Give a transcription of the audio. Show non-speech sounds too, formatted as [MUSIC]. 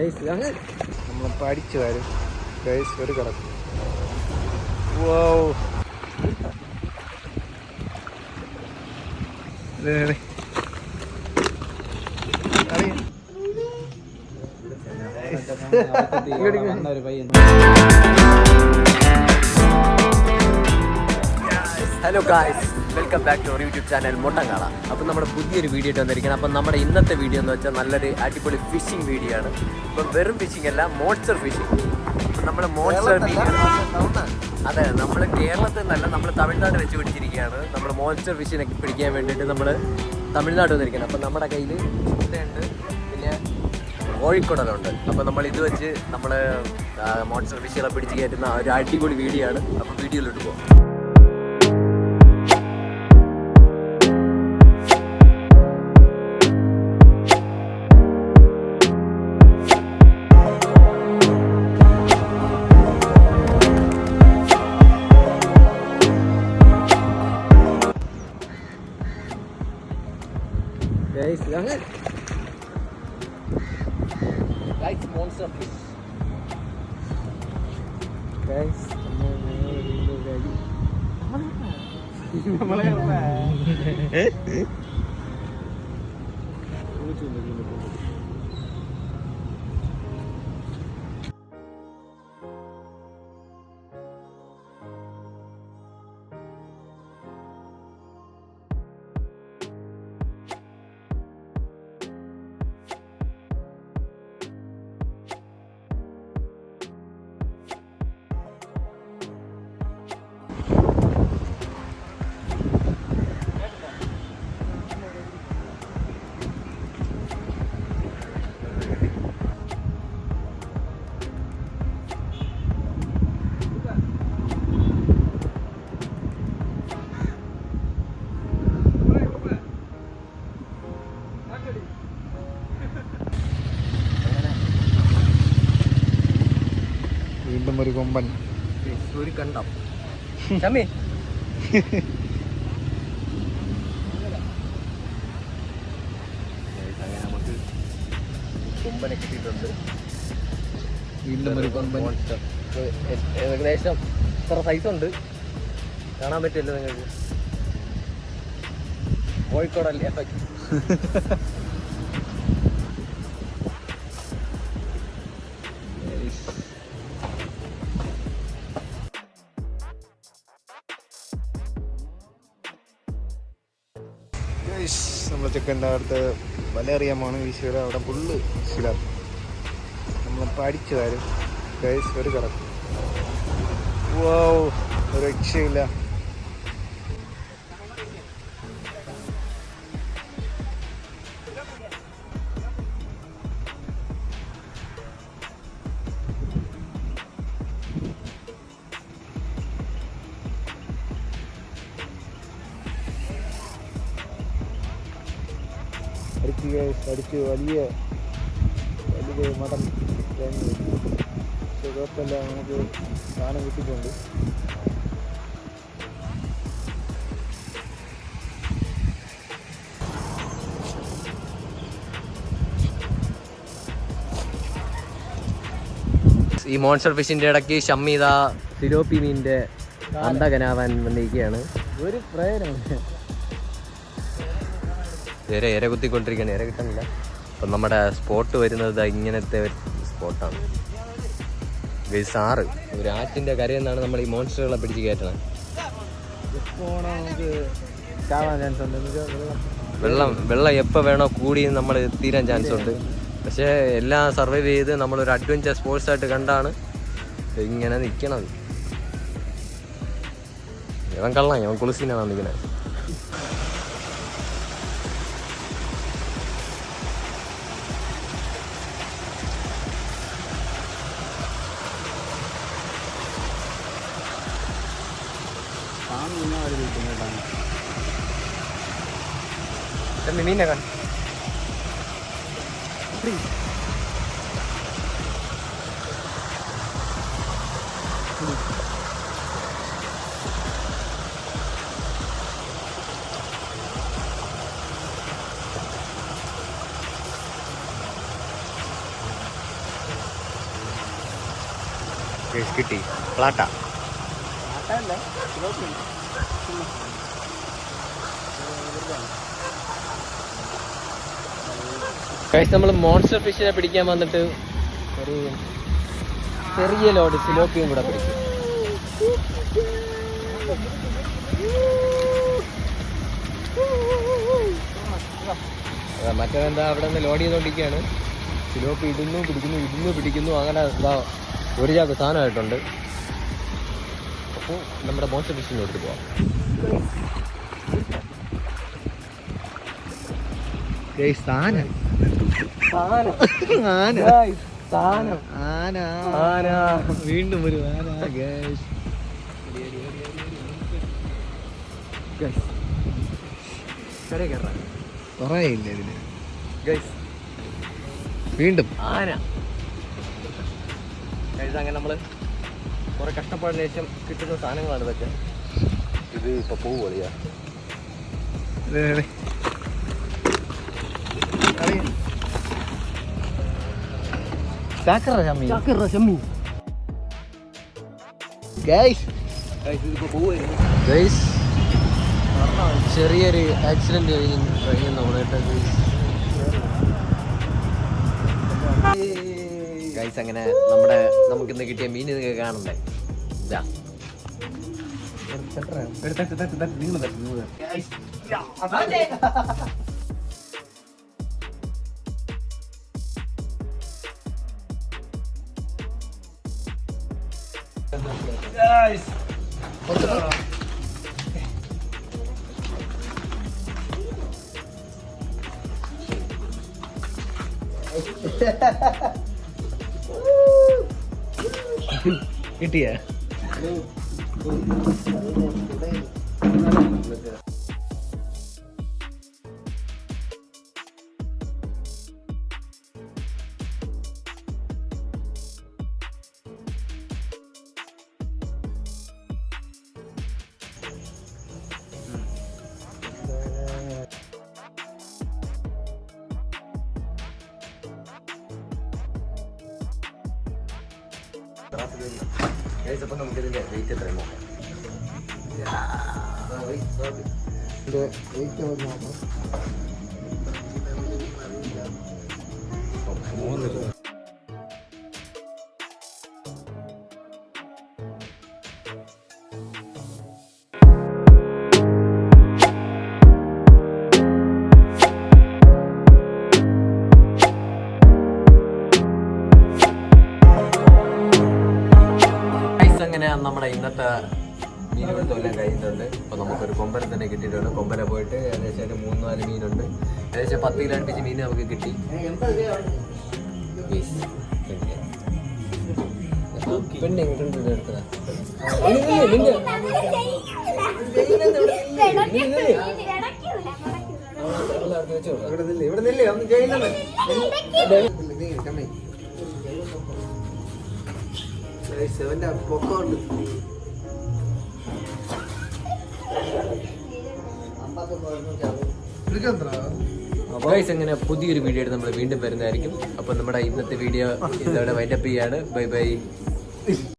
നമ്മൾ പഠിച്ചു വരും. ഗൈസ് ഒരു കിടക്കും വോ hello guys welcome back to our YouTube channel മൊട്ടങ്കാള അപ്പം നമ്മുടെ പുതിയൊരു വീഡിയോ ആയിട്ട് വന്നിരിക്കണം അപ്പം നമ്മുടെ ഇന്നത്തെ വീഡിയോ എന്ന് വെച്ചാൽ നല്ലൊരു അടിപൊളി ഫിഷിംഗ് വീഡിയോ ആണ്. ഇപ്പം വെറും ഫിഷിംഗ് അല്ല മോൺസ്റ്റർ ഫിഷിംഗ് നമ്മൾ മോൺസ്റ്റർ അതെ നമ്മൾ കേരളത്തിൽ നിന്നല്ല നമ്മൾ തമിഴ്നാട് വെച്ച് പിടിച്ചിരിക്കുകയാണ്. നമ്മൾ മോൺസ്റ്റർ ഫിഷിനൊക്കെ പിടിക്കാൻ വേണ്ടിയിട്ട് നമ്മൾ തമിഴ്നാട് വന്നിരിക്കണം അപ്പം നമ്മുടെ കയ്യിൽ ഉണ്ട് പിന്നെ കോഴിക്കുടലുണ്ട്. അപ്പോൾ നമ്മൾ ഇത് വെച്ച് നമ്മൾ മോൺസ്റ്റർ ഫിഷുകളെ പിടിച്ച് കയറ്റുന്ന ഒരു അടിപൊളി വീഡിയോ ആണ്. അപ്പോൾ വീഡിയോയിലോട്ട് പോകാം ഗൈസ് അങ്ങനെ Guys, monster fish. ഗൈസ് വീണ്ടും ഒരു കൊമ്പൻ. ഒരു കണ്ടം. [LAUGHS] ചമ്മി. അങ്ങനെ നമുക്ക് കൊമ്പനെ കിട്ടിയിട്ടുണ്ട്. വീണ്ടും ഒരു കൊമ്പൻ. ഏകദേശം ഇത്ര സൈസ് ഉണ്ട്. കാണാൻ പറ്റില്ല നിങ്ങൾക്ക്? [LAUGHS] കോഴിക്കോടല്ലേ? എഫക്ട് നമ്മളെ ചെക്കന്റെ അടുത്ത് വല ഈശോയുടെ അവിടെ ഫുള്ള് ശിലാണ് നമ്മൾ പഠിച്ചു തരും ഗൈസ് ഒരു കറക്റ്റ് ഓ ഒരു രക്ഷയില്ല. അടിച്ച് അടിച്ച് വലിയ വലിയ മടം തേങ്ങ പക്ഷേ കുഴപ്പമില്ല നമുക്ക് സാധനം കിട്ടിയിട്ടുണ്ട്. ഈ മോൺസ്റ്റർ ഫിഷിന്റെ ഇടയ്ക്ക് ഷമ്മീത സിരോപ്പി മീനിന്റെ അന്തകനാവാൻ വന്നിരിക്കുകയാണ്. ഒരു പ്രയോജനം ഇര ഇര കുത്തിക്കൊണ്ടിരിക്കുകയാണ്. ഇര കിട്ടുന്നില്ല. അപ്പം നമ്മുടെ സ്പോട്ട് വരുന്നത് ഇങ്ങനത്തെ സ്പോട്ടാണ് സാറ് ഒരു ആറ്റിന്റെ കരയിൽ നിന്നാണ് നമ്മൾ ഈ മോൺസ്റ്ററുകളെ പിടിച്ച് കയറ്റണം. എപ്പോണോ നമുക്ക് ചാവാൻ ചാൻസ് ഉണ്ട് എന്ന് വെച്ചാൽ വെള്ളം വെള്ളം എപ്പോൾ വേണോ കൂടി നമ്മൾ തീരാൻ ചാൻസ് ഉണ്ട്. പക്ഷേ എല്ലാം സർവൈവ് ചെയ്ത് നമ്മളൊരു അഡ്വഞ്ചർ സ്പോർട്സ് ആയിട്ട് കണ്ടാണ് ഇങ്ങനെ നിൽക്കണത് ഇവൻ കള്ളാൻ ഇവൻ കുളിസിനാണ് તમે મીનગર Rizky Plata. Plata enggak? Coba കഴിച്ച് നമ്മൾ മോൺസ്റ്റർ ഫിഷിനെ പിടിക്കാൻ വന്നിട്ട് ഒരു ചെറിയ ലോഡ് സിലോപ്പിയും കൂടെ പിടിക്കും. മറ്റേതെന്താ അവിടെ നിന്ന് ലോഡ് ചെയ്തുകൊണ്ടിരിക്കുകയാണ് സിലോപ്പി ഇടുന്നു പിടിക്കുന്നു ഇടുന്നു പിടിക്കുന്നു. അങ്ങനെ എന്താ ഒരു ചാക്ക് സാധനമായിട്ടുണ്ട്. അപ്പോൾ നമ്മുടെ മോൺസ്റ്റർ ഫിഷിനെ എടുത്ത് പോവാം. സാധനം ആന സാധനം ആന ആന വീണ്ടും ഒരു ആന ഗൈസ് കയറാം പറയില്ല ഇതിന്. ഗൈസ് വീണ്ടും ആന. കഴിച്ച് അങ്ങനെ നമ്മൾ കുറെ കഷ്ടപ്പാടിന് ശേഷം കിട്ടുന്ന സാധനങ്ങളാണ് ഇതൊക്കെ. ഇത് ഇപ്പൊ പോവുകയാ ദേ. അറിയ. ചാക്കറ ചമ്മി ഗൈസ് ഗൈസ് ചെറിയൊരു ആക്സിഡന്റ് കഴിഞ്ഞ് നമ്മുടെ ഗൈസ് അങ്ങനെ നമ്മുടെ നമുക്ക് ഇന്ന് കിട്ടിയ മീൻ നിങ്ങൾക്ക് കാണണ്ടേ? ഇതാ കിട്ടിയ അപ്പം നമുക്ക് ഇതിന്റെ വെയിറ്റ് എത്രയും നോക്കാം ഗൈസ് അങ്ങനെ നമ്മുടെ ഇന്നത്തെ മീനുകൾ തൊല്ലാൻ കഴിയുന്നുണ്ട് അപ്പോൾ നമുക്കൊരു കൊമ്പനെ തന്നെ കിട്ടിയിട്ടുണ്ട് കൊമ്പനെ പോയിട്ട് ഏകദേശം ഒരു മൂന്ന് നാല് മീനുണ്ട് ഏകദേശം പത്ത് കിലോ അടുപ്പിച്ച് മീൻ നമുക്ക് കിട്ടി. പെണ്ണ് എങ്ങോട്ടുണ്ട് എടുത്തതാ? ഇവിടെ നില്ലേ ഒന്ന് ചെയ്യുന്നില്ല സെവന്റെ പൊക്കമുണ്ട് ഗൈസ് അങ്ങനെ പുതിയൊരു വീഡിയോ ആയിട്ട് നമ്മൾ വീണ്ടും വരുന്നതായിരിക്കും. അപ്പോൾ നമ്മുടെ ഇന്നത്തെ വീഡിയോ ഇതോടെ വൈൻഡപ്പ് ചെയ്യാണ്. Bye bye